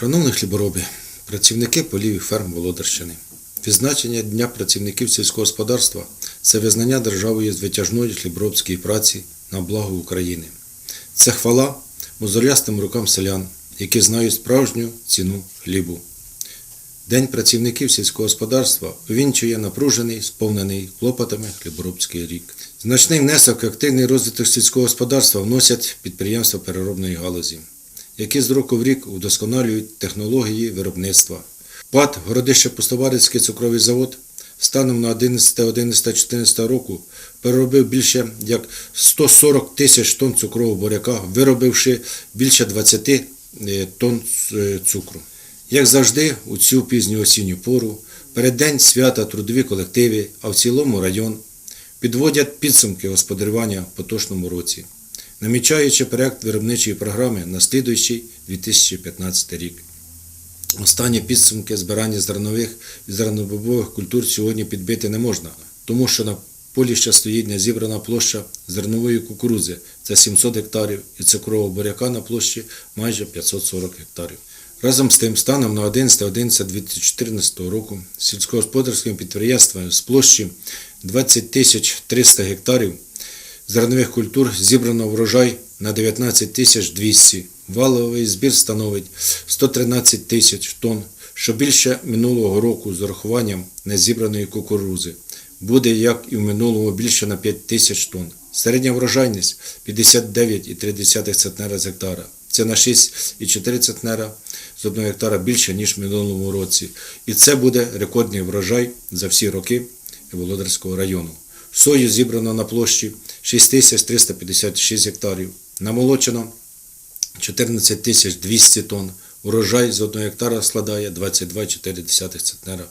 Шановні хлібороби, працівники полів і ферм Володарщини. Відзначення Дня працівників сільського господарства це визнання державою з витяжної хліборобської праці на благо України. Це хвала мозолястим рукам селян, які знають справжню ціну хлібу. День працівників сільського господарства увінчує напружений, сповнений клопотами хліборобський рік. Значний внесок в активний розвиток сільського господарства вносять підприємства переробної галузі, які з року в рік удосконалюють технології виробництва. ПАД Городище Пустоварицький цукровий завод станом на 11-11-14 року переробив більше як 140 тисяч тонн цукрового буряка, виробивши більше 20 е, тонн е, цукру. Як завжди, у цю пізню осінню пору, переддень свята трудові колективи, а в цілому район підводять підсумки господарювання в поточному році, намічаючи проект виробничої програми на слідуючий 2015 рік. Останні підсумки збирання зернових і зернобобових культур сьогодні підбити не можна, тому що на полі ще стоїть незібрана площа зернової кукурузи це 700 гектарів і цукрового буряка на площі майже 540 гектарів. Разом з тим, станом на 11.11.2014 року сільськогосподарськими підприємствами з площі 20 300 гектарів зернових культур зібрано врожай на 19 тисяч 200. Валовий збір становить 113 тисяч тонн, що більше минулого року з урахуванням незібраної кукурузи. Буде, як і в минулому, більше на 5 тисяч тонн. Середня врожайність 59,3 центнера з гектара. Це на 6,4 центнера з 1 гектара більше, ніж в минулому році. І це буде рекордний врожай за всі роки Володарського району. Сою зібрано на площі 6356 гектарів. Намолочено 14 200 тонн. Урожай з 1 гектара складає 22,4 центнера.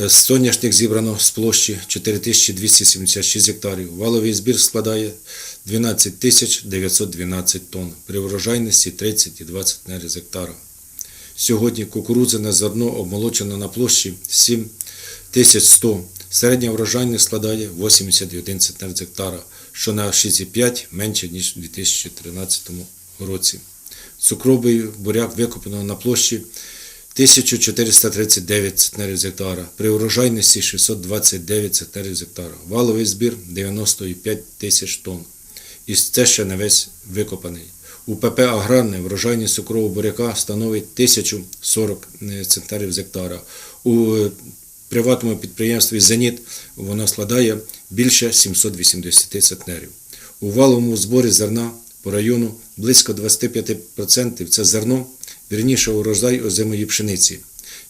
Е, Соняшник зібрано з площі 4276 гектарів. Валовий збір складає 12 912 тонн. При врожайності 30,2 центнери з гектара. Сьогодні кукурудзяне зерно обмолочено на площі 7100. Середня врожайність складає 81 центнер з гектара, що на 6,5 менше, ніж у 2013 році. Цукровий буряк викопано на площі 1439 центнерів з гектара, при урожайності 629 центнерів з гектара. Валовий збір 95 тисяч тонн. І це ще не весь викопаний. У ПП Аграрне врожайність цукрового буряка становить 1040 центнерів з гектара. У приватному підприємстві Зеніт вона складає більше 780 центнерів. У валовому зборі зерна по району близько 25% це зерно, вірніше урожай озимої пшениці,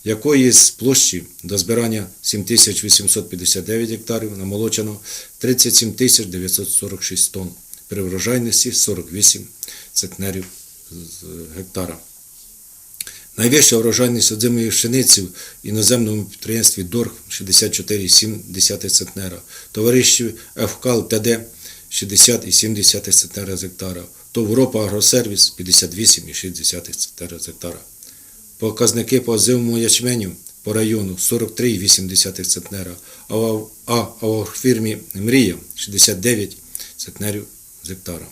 якої з площі до збирання 7859 гектарів намолочено 37 946 тонн, при врожайності 48 центнерів гектара. Найвища врожайність озимої пшениці в іноземному підприємстві ДОРГ 64,7 центнера, товаристві ФКАЛ ТД 60,7 центнера з гектара, ТОВ Європа Агросервіс 58,6 центнера з гектара. Показники по озимому ячменю по району 43,8 центнера, а в- фірмі Мрія 69 центнерів з гектара.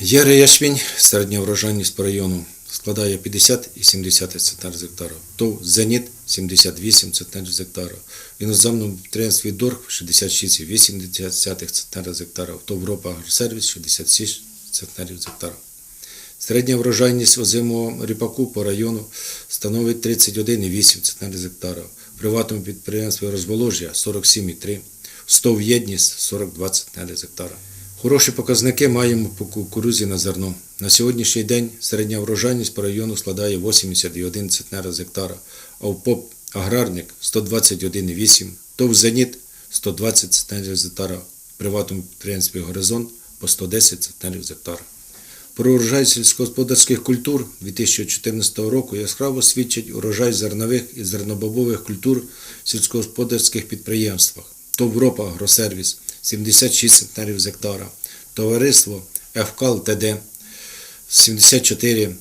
Єре ячмінь, середня врожайність по району складає 50,7 центнер з гектара, ТОВ Зеніт 78 центнерів з гектара, в іноземному підприємстві ДОРГ 66,8 центнера з гектара, ТОВ Європа Агросервіс 66 центнерів з гектара. Середня врожайність озимого ріпаку по району становить 31,8 центнерів з гектара, в приватному підприємстві Розволожжя 47,3, стов єдність 42 центнери з гектара. Хороші показники маємо по кукурузі на зерно. На сьогоднішній день середня врожайність по району складає 81 центнера з гектара, а в ПОП аграрник 121,8, ТОВ Зеніт 120 центнерів з гектара, в приватному підприємстві Горизонт по 110 центнерів з гектара. Про урожай сільськогосподарських культур 2014 року яскраво свідчить урожай зернових і зернобобових культур в сільськогосподарських підприємствах. ТОВ Європа Агросервіс 76 центнерів з гектара, товариство ФКАЛ ТД 74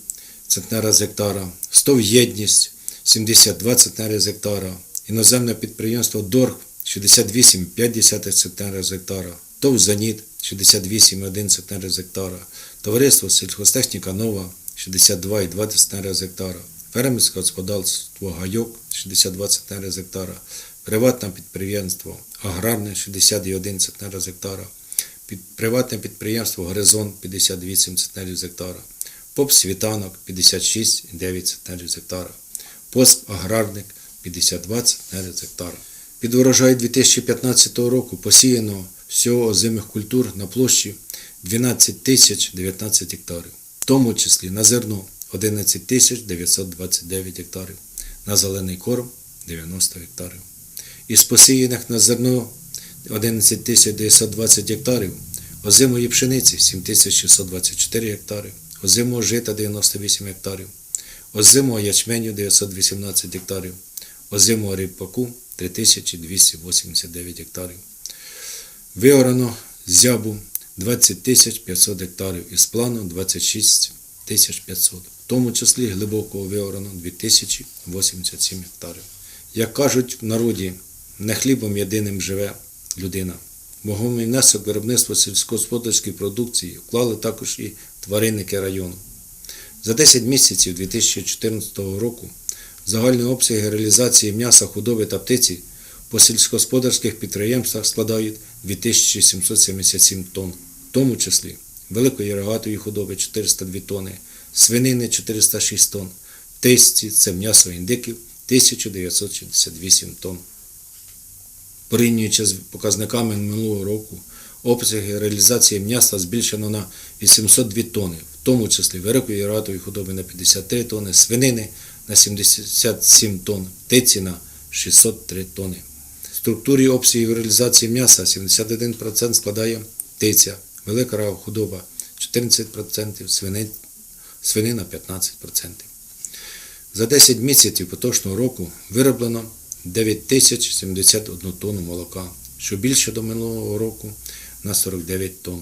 центнера з гектара, СТОВ Єдність 72 центнери з гектара, іноземне підприємство ДОРГ 68,5 центнера з гектара, ТОВ Зеніт 68,1 центнера з гектара, товариство сільхозтехніка Нова 62,2 центнера з гектара, фермерське господарство Гайок 62 центнери з гектара, приватне підприємство Аграрне 61 центнера з гектара, приватне підприємство Горизонт 58 центнерів з гектара, ПОП Світанок 56,9 центнерів з гектара, ПОСП Аграрник 52 центнери з гектара. Під урожай 2015 року посіяно всього озимих культур на площі 12 тисяч 19 гектарів, в тому числі на зерно 11 тисяч 929 гектарів, на зелений корм 90 гектарів. Із посіяних на зерно 11 920 гектарів, озимої пшениці 7 тисяч 624 гектари, озимого жита 98 гектарів, озимого ячменю 918 гектарів, озимого ріпаку 3289 гектарів. Виорано зябу 20 500 гектарів із плану 26 500, в тому числі глибокого виорано 2087 гектарів. Як кажуть в народі, не хлібом єдиним живе людина. Вагомий внесок виробництва сільськогосподарської продукції вклали також і тваринники району. За 10 місяців 2014 року загальні обсяги реалізації м'яса, худоби та птиці по сільськогосподарських підприємствах складають 2777 тонн, в тому числі великої рогатої худоби 402 тонни, свинини 406 тонн, птиці це м'ясо індиків 1968 тонн. Порівнюючи з показниками минулого року, обсяги реалізації м'яса збільшено на 802 тонни, в тому числі великої рогатої худоби на 53 тонни, свинини на 77 тонн, птиці на 603 тонни. В структурі обсягів реалізації м'яса 71% складає птиця, велика рогова худоба 14%, свини- свинина 15%. За 10 місяців поточного року вироблено 9071 тонну молока, що більше до минулого року на 49 тонн.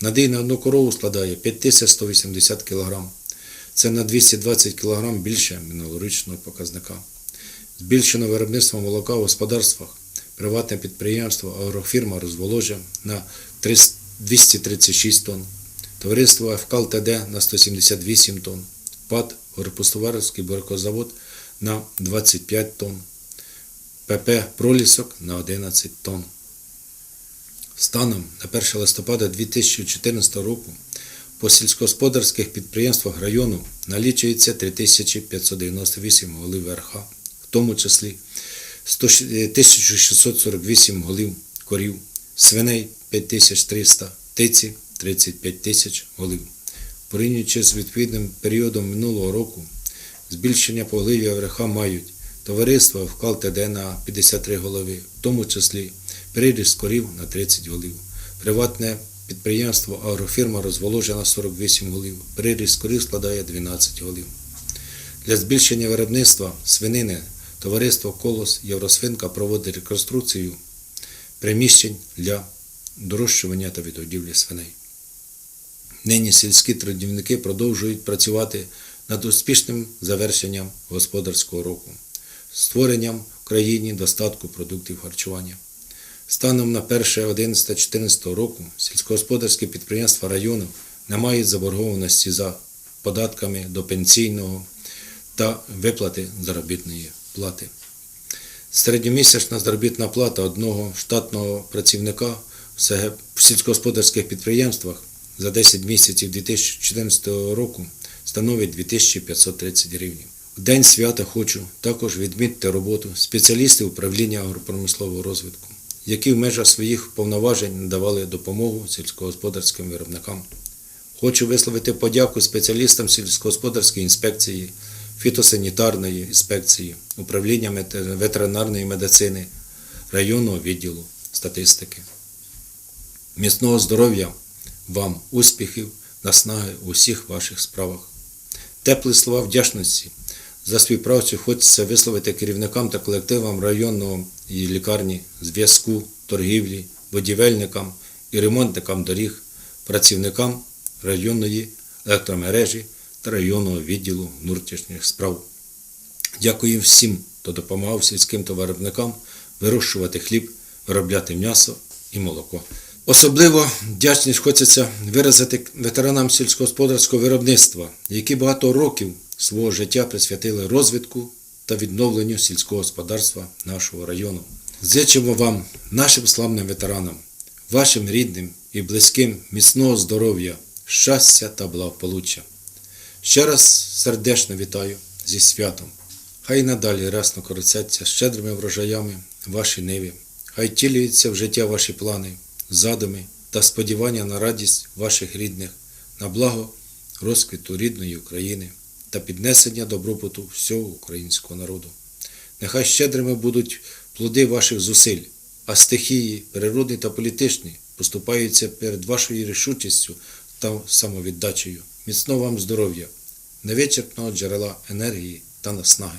Надій на одну корову складає 5180 кг. Це на 220 кг більше минулорічного показника. Збільшено виробництво молока в господарствах, приватне підприємство, агрофірма розволожа на 236 тонн, товариство ФКЛ ТД на 178 тонн, ПАД Горпустоварський буркозавод на 25 тонн, ПП Пролісок на 11 тонн. Станом на 1 листопада 2014 року по сільськогосподарських підприємствах району налічується 3598 голів РХ, в тому числі 1648 голів корів, свиней 5300, птиці 35 тисяч голів. Порівнюючи з відповідним періодом минулого року, збільшення поголів'я ВРХ мають товариство вкал ТД на 53 голови, в тому числі приріст корів на 30 голів, приватне підприємство агрофірма розволожена на 48 голів, приріст корів складає 12 голів. Для збільшення виробництва свинини товариство Колос Євросвинка проводить реконструкцію приміщень для дорощування та відгодівлі свиней. Нині сільські трудівники продовжують працювати над успішним завершенням господарського року, створенням в країні достатку продуктів харчування. Станом на 1.11.14 року сільськогосподарські підприємства району не мають заборгованості за податками до пенсійного та виплати заробітної плати. Середньомісячна заробітна плата одного штатного працівника в сільськогосподарських підприємствах за 10 місяців 2014 року становить 2530 гривень. В день свята хочу також відмітити роботу спеціалістів управління агропромислового розвитку, які в межах своїх повноважень надавали допомогу сільськогосподарським виробникам. Хочу висловити подяку спеціалістам сільськогосподарської інспекції, фітосанітарної інспекції, управління ветеринарної медицини, районного відділу статистики. Міцного здоров'я вам, успіхів, наснаги у всіх ваших справах. Теплі слова вдячності за співпрацю хочеться висловити керівникам та колективам районного лікарні, зв'язку, торгівлі, будівельникам і ремонтникам доріг, працівникам районної електромережі та районного відділу внутрішніх справ. Дякую всім, хто допомагав сільським товаровиробникам вирощувати хліб, виробляти м'ясо і молоко. Особливо вдячність хочеться виразити ветеранам сільськогосподарського виробництва, які багато років свого життя присвятили розвитку та відновленню сільського господарства нашого району. Зичимо вам, нашим славним ветеранам, вашим рідним і близьким міцного здоров'я, щастя та благополуччя. Ще раз сердечно вітаю зі святом. Хай надалі рясно корицяться щедрими врожаями ваші ниви, хай тілюються в життя ваші плани, задуми та сподівання на радість ваших рідних, на благо розквіту рідної України та піднесення добробуту всього українського народу. Нехай щедрими будуть плоди ваших зусиль, а стихії, природні та політичні, поступаються перед вашою рішучістю та самовіддачею. Міцного вам здоров'я, невичерпного джерела енергії та наснаги.